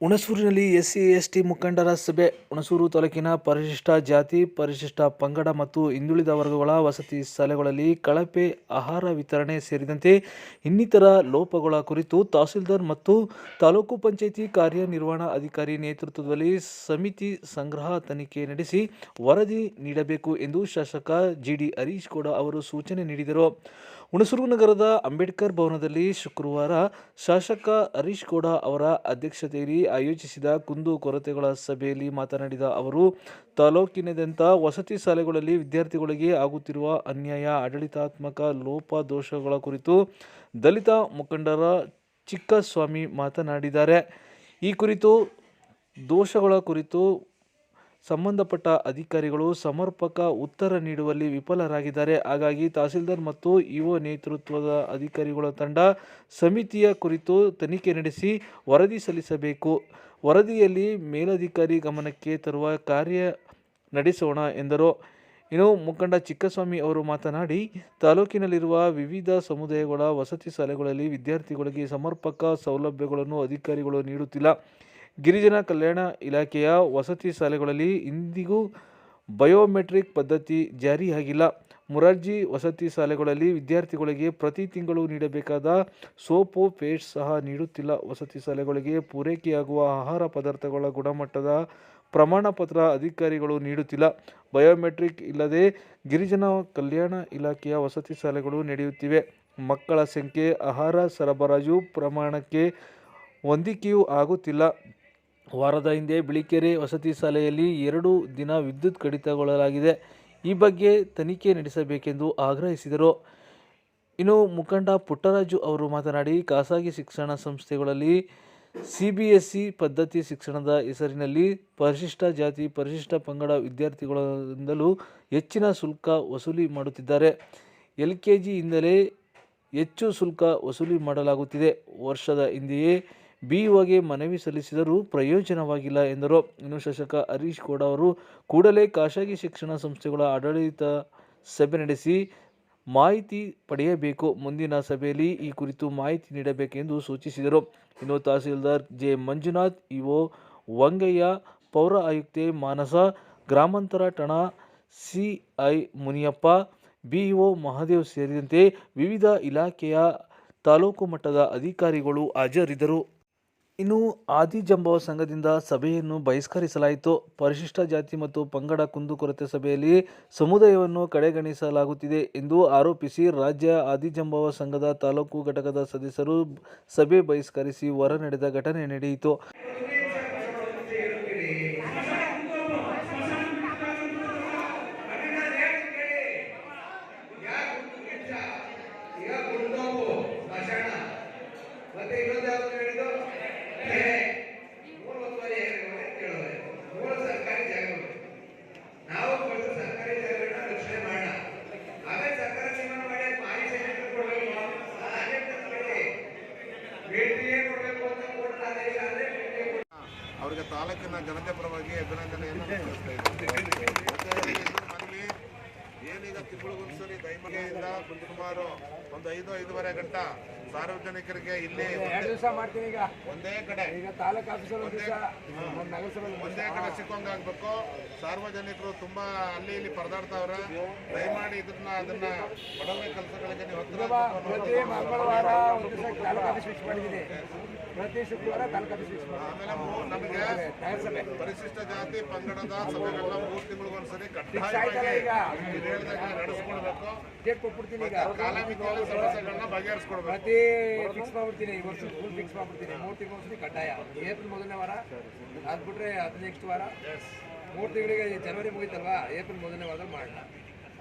ಹುಣಸೂರಿನಲ್ಲಿ SC, ST ಮುಖಂಡರ ಸಭೆ. ಹುಣಸೂರು ತಾಲೂಕಿನ ಪರಿಶಿಷ್ಟ ಜಾತಿ, ಪರಿಶಿಷ್ಟ ಪಂಗಡ ಮತ್ತು ಹಿಂದುಳಿದ ವರ್ಗಗಳ ವಸತಿ ಶಾಲೆಗಳಲ್ಲಿ ಕಳಪೆ ಆಹಾರ ವಿತರಣೆ ಸೇರಿದಂತೆ ಇನ್ನಿತರ ಲೋಪಗಳ ಕುರಿತು ತಹಸೀಲ್ದಾರ್ ಮತ್ತು ತಾಲೂಕು ಪಂಚಾಯಿತಿ ಕಾರ್ಯನಿರ್ವಹಣಾ ಅಧಿಕಾರಿ ನೇತೃತ್ವದಲ್ಲಿ ಸಮಿತಿ ಸಂಗ್ರಹ ತನಿಖೆ ನಡೆಸಿ ವರದಿ ನೀಡಬೇಕು ಎಂದು ಶಾಸಕ ಜಿಡಿ ಹರೀಶ್ ಗೌಡ ಅವರು ಸೂಚನೆ ನೀಡಿದರು. ಹುಣಸೂರು ನಗರದ ಅಂಬೇಡ್ಕರ್ ಭವನದಲ್ಲಿ ಶುಕ್ರವಾರ ಶಾಸಕ ಹರೀಶ್ ಗೌಡ ಅವರ ಅಧ್ಯಕ್ಷತೆಯಲ್ಲಿ ಆಯೋಜಿಸಿದ ಕುಂದು ಕೊರತೆಗಳ ಸಭೆಯಲ್ಲಿ ಮಾತನಾಡಿದ ಅವರು, ತಾಲೂಕಿನಾದ್ಯಂತ ವಸತಿ ಶಾಲೆಗಳಲ್ಲಿ ವಿದ್ಯಾರ್ಥಿಗಳಿಗೆ ಆಗುತ್ತಿರುವ ಅನ್ಯಾಯ, ಆಡಳಿತಾತ್ಮಕ ಲೋಪ ದೋಷಗಳ ಕುರಿತು ದಲಿತ ಮುಖಂಡರ ಚಿಕ್ಕಸ್ವಾಮಿ ಮಾತನಾಡಿದ್ದಾರೆ. ಈ ಕುರಿತು ದೋಷಗಳ ಕುರಿತು ಸಂಬಂಧಪಟ್ಟ ಅಧಿಕಾರಿಗಳು ಸಮರ್ಪಕ ಉತ್ತರ ನೀಡುವಲ್ಲಿ ವಿಫಲರಾಗಿದ್ದಾರೆ. ಹಾಗಾಗಿ ತಹಸೀಲ್ದಾರ್ ಮತ್ತು ಇಒ ನೇತೃತ್ವದ ಅಧಿಕಾರಿಗಳ ತಂಡ ಸಮಿತಿಯ ಕುರಿತು ತನಿಖೆ ನಡೆಸಿ ವರದಿ ಸಲ್ಲಿಸಬೇಕು. ವರದಿಯಲ್ಲಿ ಮೇಲಧಿಕಾರಿ ಗಮನಕ್ಕೆ ತರುವ ಕಾರ್ಯ ನಡೆಸೋಣ ಎಂದರು. ಇನ್ನು ಮುಖಂಡ ಚಿಕ್ಕಸ್ವಾಮಿ ಅವರು ಮಾತನಾಡಿ, ತಾಲೂಕಿನಲ್ಲಿರುವ ವಿವಿಧ ಸಮುದಾಯಗಳ ವಸತಿ ಶಾಲೆಗಳಲ್ಲಿ ವಿದ್ಯಾರ್ಥಿಗಳಿಗೆ ಸಮರ್ಪಕ ಸೌಲಭ್ಯಗಳನ್ನು ಅಧಿಕಾರಿಗಳು ನೀಡುತ್ತಿಲ್ಲ. ಗಿರಿಜನ ಕಲ್ಯಾಣ ಇಲಾಖೆಯ ವಸತಿ ಶಾಲೆಗಳಲ್ಲಿ ಇಂದಿಗೂ ಬಯೋಮೆಟ್ರಿಕ್ ಪದ್ಧತಿ ಜಾರಿಯಾಗಿಲ್ಲ ಮುರಾರ್ಜಿ ವಸತಿ ಶಾಲೆಗಳಲ್ಲಿ ವಿದ್ಯಾರ್ಥಿಗಳಿಗೆ ಪ್ರತಿ ತಿಂಗಳು ನೀಡಬೇಕಾದ ಸೋಪು, ಪೇಸ್ಟ್ ಸಹ ನೀಡುತ್ತಿಲ್ಲ. ವಸತಿ ಶಾಲೆಗಳಿಗೆ ಪೂರೈಕೆಯಾಗುವ ಆಹಾರ ಪದಾರ್ಥಗಳ ಗುಣಮಟ್ಟದ ಪ್ರಮಾಣ ಪತ್ರ ಅಧಿಕಾರಿಗಳು ನೀಡುತ್ತಿಲ್ಲ. ಬಯೋಮೆಟ್ರಿಕ್ ಇಲ್ಲದೆ ಗಿರಿಜನ ಕಲ್ಯಾಣ ಇಲಾಖೆಯ ವಸತಿ ಶಾಲೆಗಳು ನಡೆಯುತ್ತಿವೆ. ಮಕ್ಕಳ ಸಂಖ್ಯೆ, ಆಹಾರ ಸರಬರಾಜು ಪ್ರಮಾಣಕ್ಕೆ ಹೊಂದಿಕೆಯೂ ಆಗುತ್ತಿಲ್ಲ. ವಾರದ ಹಿಂದೆ ಬಿಳಿಕೆರೆ ವಸತಿ ಶಾಲೆಯಲ್ಲಿ ಎರಡು ದಿನ ವಿದ್ಯುತ್ ಕಡಿತಗೊಳ್ಳಲಾಗಿದೆ. ಈ ಬಗ್ಗೆ ತನಿಖೆ ನಡೆಸಬೇಕೆಂದು ಆಗ್ರಹಿಸಿದರು. ಇನ್ನು ಮುಖಂಡ ಪುಟ್ಟರಾಜು ಅವರು ಮಾತನಾಡಿ, ಖಾಸಗಿ ಶಿಕ್ಷಣ ಸಂಸ್ಥೆಗಳಲ್ಲಿ ಸಿಬಿಎಸ್ಇ ಪದ್ಧತಿ ಶಿಕ್ಷಣದ ಹೆಸರಿನಲ್ಲಿ ಪರಿಶಿಷ್ಟ ಜಾತಿ, ಪರಿಶಿಷ್ಟ ಪಂಗಡ ವಿದ್ಯಾರ್ಥಿಗಳಿಂದಲೂ ಹೆಚ್ಚಿನ ಶುಲ್ಕ ವಸೂಲಿ ಮಾಡುತ್ತಿದ್ದಾರೆ. ಎಲ್ ಕೆ ಜಿಯಿಂದಲೇ ಹೆಚ್ಚು ಶುಲ್ಕ ವಸೂಲಿ ಮಾಡಲಾಗುತ್ತಿದೆ. ವರ್ಷದ ಹಿಂದೆಯೇ ಬಿಇಒಗೆ ಮನವಿ ಸಲ್ಲಿಸಿದರೂ ಪ್ರಯೋಜನವಾಗಿಲ್ಲ ಎಂದರು. ಇನ್ನು ಶಾಸಕ ಹರೀಶ್ ಗೌಡ ಅವರು ಕೂಡಲೇ ಖಾಸಗಿ ಶಿಕ್ಷಣ ಸಂಸ್ಥೆಗಳ ಆಡಳಿತ ಸಭೆ ನಡೆಸಿ ಮಾಹಿತಿ ಪಡೆಯಬೇಕು. ಮುಂದಿನ ಸಭೆಯಲ್ಲಿ ಈ ಕುರಿತು ಮಾಹಿತಿ ನೀಡಬೇಕೆಂದು ಸೂಚಿಸಿದರು. ಇನ್ನು ತಹಸೀಲ್ದಾರ್ ಜೆ ಮಂಜುನಾಥ್, ಇಒ ವಂಗಯ್ಯ, ಪೌರ ಆಯುಕ್ತೆ ಮಾನಸ, ಗ್ರಾಮಾಂತರ ಠಾಣಾ ಸಿಐ ಮುನಿಯಪ್ಪ ಬಿಇಒ ಮಹಾದೇವ್ ಸೇರಿದಂತೆ ವಿವಿಧ ಇಲಾಖೆಯ ತಾಲೂಕು ಮಟ್ಟದ ಅಧಿಕಾರಿಗಳು ಹಾಜರಿದ್ದರು. ಇನ್ನು ಆದಿಜಂಬವ ಸಂಘದಿಂದ ಸಭೆಯನ್ನು ಬಹಿಷ್ಕರಿಸಲಾಯಿತು. ಪರಿಶಿಷ್ಟ ಜಾತಿ ಮತ್ತು ಪಂಗಡ ಕುಂದುಕೊರತೆ ಸಭೆಯಲ್ಲಿ ಸಮುದಾಯವನ್ನು ಕಡೆಗಣಿಸಲಾಗುತ್ತಿದೆ ಎಂದು ಆರೋಪಿಸಿ ರಾಜ್ಯ ಆದಿಜಂಬವ ಸಂಘದ ತಾಲೂಕು ಘಟಕದ ಸದಸ್ಯರು ಸಭೆ ಬಹಿಷ್ಕರಿಸಿ ಹೊರ ನಡೆದ ಘಟನೆ ನಡೆಯಿತು ಈಗ ಗುಂಡೋವು ಸ್ಮಶಾನ ಮತ್ತೆ ಇನ್ನೊಂದು ಯಾವ್ದು ಹೇಳಿದ್ದು ಕೆರೆ ಮೂರು ಒತ್ತುವರಿ ಏಳುವರೆ ಮೂರು ಸರ್ಕಾರಿ ಜಾಗಗಳು ನಾವು ಫಸ್ಟ್ ಸರ್ಕಾರಿ ಜಾಗಗಳನ್ನ ರಕ್ಷಣೆ ಮಾಡೋಣ ಆಮೇಲೆ ಸರ್ಕಾರ ತೀರ್ಮಾನ ಮಾಡಿ ಮಾರಿ ಸೈನಿಕರು ಕೊಡಬೇಕು ಬೇಟಿಗೆ ಕೊಡಬೇಕು ಅಂತ ಕೋರ್ಟ್ ಆದೇಶ ಆದ್ರೆ ಬೇಟಿಗೆ ಕೊಡ್ಬೇಕು. ಅವರಿಗೆ ತಾಲೂಕಿನ ಜನತೆ ಪರವಾಗಿ ಅಭಿನಂದನೆಯನ್ನು. ಇಂದ ತಿಂಗಳಿಗೊಂದ್ಸರಿ ದೈಮನೆಯಿಂದ ಸುಮಾರು ಒಂದು ಐದು ಐದೂವರೆ ಗಂಟ ಸಾರ್ವಜನಿಕರಿಗೆ ಇಲ್ಲಿ ಒಂದೇ- ದಿವಸ ಮಾಡ್ತೀನಿ ಈಗ. ಒಂದೇ ಕಡೆ. ಈಗ ಒಂದು ಕಡೆ ಸಿಕ್ಕೊಂಗಾಗ್ಬೇಕು ಸಾರ್ವಜನಿಕರು ತುಂಬಾ ಅಲ್ಲಿ ಇಲ್ಲಿ ಪರದಾಡ್ತಾವ್ರೆ. ದಯಮಾಡಿ ಇದನ್ನ ಅದನ್ನ ಬಡವರ ಕೆಲಸಗಳಿಗೆ ನೀವು ಆಮೇಲೆ ನಮಗೆ ಪರಿಶಿಷ್ಟ ಜಾತಿ ಪಂಗಡದ ಸಭೆಗಳನ್ನ ಮೂರು ಈಗ? ಕಡ್ಡಾಯವಾಗಿ ನಡೆಸ್ಕೊಡ್ಬೇಕು ಡೇಟ್ ಕೊಟ್ಬಿಡ್ತೀನಿ ಈಗ. ಕಾಲಮಿತಿಯಲ್ಲಿ ಸಮಸ್ಯೆಗಳನ್ನ ಬಗೆಹರಿಸ್ಕೊಡ್ಬೇಕು. ಪ್ರತಿ ಫಿಕ್ಸ್ ಮಾಡ್ಬಿಡ್ತೀನಿ ಈ ವರ್ಷ ಫುಲ್ ಫಿಕ್ಸ್ ಮಾಡ್ಬಿಡ್ತೀನಿ. ಮೂರು ತಿಂಗಳು ಕಡ್ಡಾಯ. ಏಪ್ರಿಲ್ ಮೊದಲನೇ ವಾರ ಅದು ಬಿಟ್ರೆ ಅದು ನೆಕ್ಸ್ಟ್ ವಾರ. ಮೂರು ತಿಂಗಳಿಗೆ ಜನವರಿ ಮುಗಿತಲ್ವಾ? ಏಪ್ರಿಲ್ ಮೊದಲನೇ ವಾರದಲ್ಲಿ ಮಾಡೋಣ.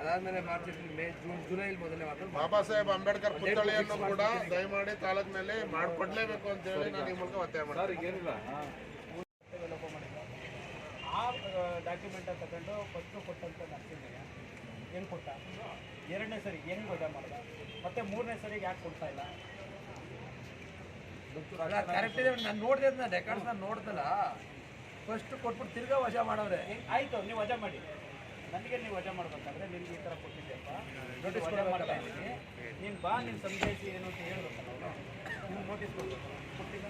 ಅದಾದ್ಮೇಲೆ March April May June July ಮೊದಲನೇ ವಾರ ಬಾಬಾ ಸಾಹೇಬ್ ಅಂಬೇಡ್ಕರ್ ಪುತ್ಥಳಿಯನ್ನು ಕೂಡ ದಯಮಾಡಿ ತಾಲೂಕಿನಲ್ಲಿ ಮಾಡ್ಕೊಡ್ಲೇಬೇಕು ಅಂತ ಹೇಳಿ ನಾನು ಈ ಮೂಲಕ ಒತ್ತಾಯ ಮಾಡ್ತೀನಿ. ಆ ಡಾಕ್ಯುಮೆಂಟ್ ತಗೊಂಡು ಫಸ್ಟು ಕೊಟ್ಟಂತ ನರ್ಸಿಂಗ್ ಹೆಂಗೆ ಕೊಟ್ಟ? ಎರಡನೇ ಸರಿ ಹೆಂಗೆ ವಜಾ ಮಾಡ್ದ ಮತ್ತೆ ಮೂರನೇ ಸರಿಗೆ ಯಾಕೆ ಕೊಡ್ತಾ ಇಲ್ಲ? ಕರೆಕ್ಟ್ ಇದೆ. ನಾನು ನೋಡಿದೆ ನಾನು ರೆಕಾರ್ಡ್ಸ್ ನಾನು ನೋಡ್ದಲ್ಲ. ಫಸ್ಟ್ ಕೊಟ್ಬಿಟ್ಟು ತಿರ್ಗಾ ವಜಾ ಮಾಡವ್ರೆ. ಆಯಿತು ನೀವು ವಜಾ ಮಾಡಿ. ನನಗೆ ನೀವು ವಜಾ ಮಾಡ್ಬೇಕಾದ್ರೆ ನಿಮ್ಗೆ ಈ ಥರ ಕೊಟ್ಟಿದ್ದೆಪ್ಪ ನೋಟಿಸ್ ವಜಾ ಮಾಡ್ತಾ ಇದ್ದೀನಿ. ನೀನು ಬಾ ನೀನು ಸಂದೇಶಿ ಏನು ಅಂತ ಹೇಳ್ಬೇಕಲ್ಲ ನೀವು ನೋಟಿಸ್ ಕೊಡ್ಬೇಕು. ಕೊಟ್ಟಿಲ್ಲ?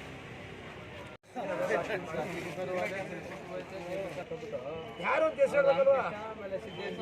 ಯಾರು ಅಂತ ಹೆಸರು ಗೊತ್ತಲ್ವಾ